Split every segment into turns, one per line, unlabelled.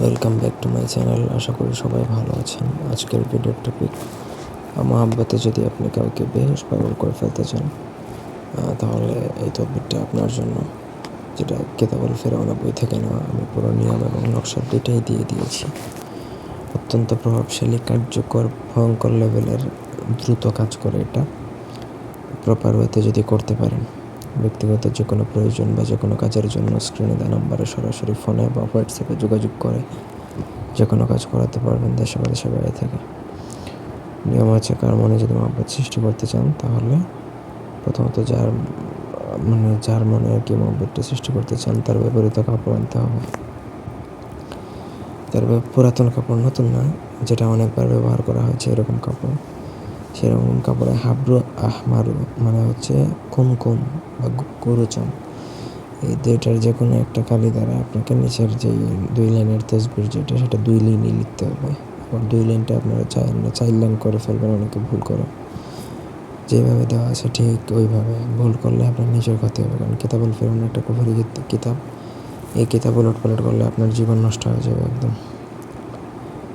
Welcome back to my channel আশা করি সবাই ভালো আছেন। আজকের ভিডিওর টপিক মহাব্বতে যদি আপনি কাউকে বেহুশ পাগল করে ফেলতে চান তাহলে এই টপিকটা আপনার জন্য, যেটা কেতাবল ফেরাওনা বই থেকে নেওয়া, আমি পুরো নিয়ম এবং নকশা দুইটাই দিয়ে দিয়েছি। অত্যন্ত প্রভাবশালী, কার্যকর, ভয়ঙ্কর লেভেলের দ্রুত কাজ করে এটা। প্রপার ওয়েতে যদি করতে পারেন। ব্যক্তিগত যে কোনো প্রয়োজন বা যে কোনো কাজের জন্য স্ক্রিনে দেওয়া নাম্বারে সরাসরি ফোনে বা হোয়াটসঅ্যাপে যোগাযোগ করে যে কোনো কাজ করাতে পারবেন দেশে বা দেশের বাইরে থেকে। নিয়ম আছে কার মনে যদি মহব্বত সৃষ্টি করতে চান তাহলে প্রথমত যার মানে যার মনে আর কি মহব্বতটা সৃষ্টি করতে চান তার ব্যবহৃত কাপড় আনতে হবে। তার পুরাতন কাপড় নতুন নয় যেটা অনেকবার ব্যবহার করা হয়েছে এরকম কাপড়। সেরকম কাপড়ে হাবরু আহমারু মানে হচ্ছে কুমকুম। বা গু- গুরুচম এই দুইটার যে কোনো একটা কালি দ্বারা আপনাকে নিচের যে দুই লাইনের তসবির যেটা, সেটা দুই লাইনই লিখতে হবে। আবার দুই লাইনটা আপনারা চার না চার লাইন করে ফেলবেন, অনেকে ভুল করে। যেভাবে দেওয়া আছে ঠিক ওইভাবে ভুল করলে আপনার নিজের ক্ষতি হবে। কারণ কিতাবুল ফেরুন একটা কুফরি কিতাব। এই কিতাব উলট পালট করলে আপনার জীবন নষ্ট হয়ে যাবে একদম।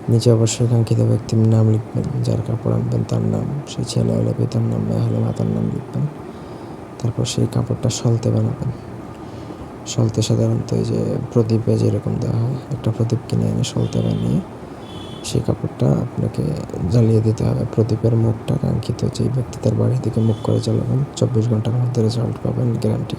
নিচে অবশ্যই কাঙ্ক্ষিত ব্যক্তির নাম লিখবেন, যার কাপড় আনবেন, তার নাম সেই ছেলে হলে পিতার নাম, মেয়ে হলে মাতার নাম লিখবেন। তারপর সেই কাপড়টা সলতে বানাবেন। সলতে সাধারণত এই যে প্রদীপে যেরকম দেওয়া হয়, একটা প্রদীপ কিনে এনে সলতে বানিয়ে সেই কাপড়টা আপনাকে জ্বালিয়ে দিতে হবে। প্রদীপের মুখটা কাঙ্ক্ষিত যেই ব্যক্তি তার বাড়ি থেকে মুখ করে চালাবেন, চব্বিশ ঘণ্টার মধ্যে রেজাল্ট পাবেন গ্যারান্টি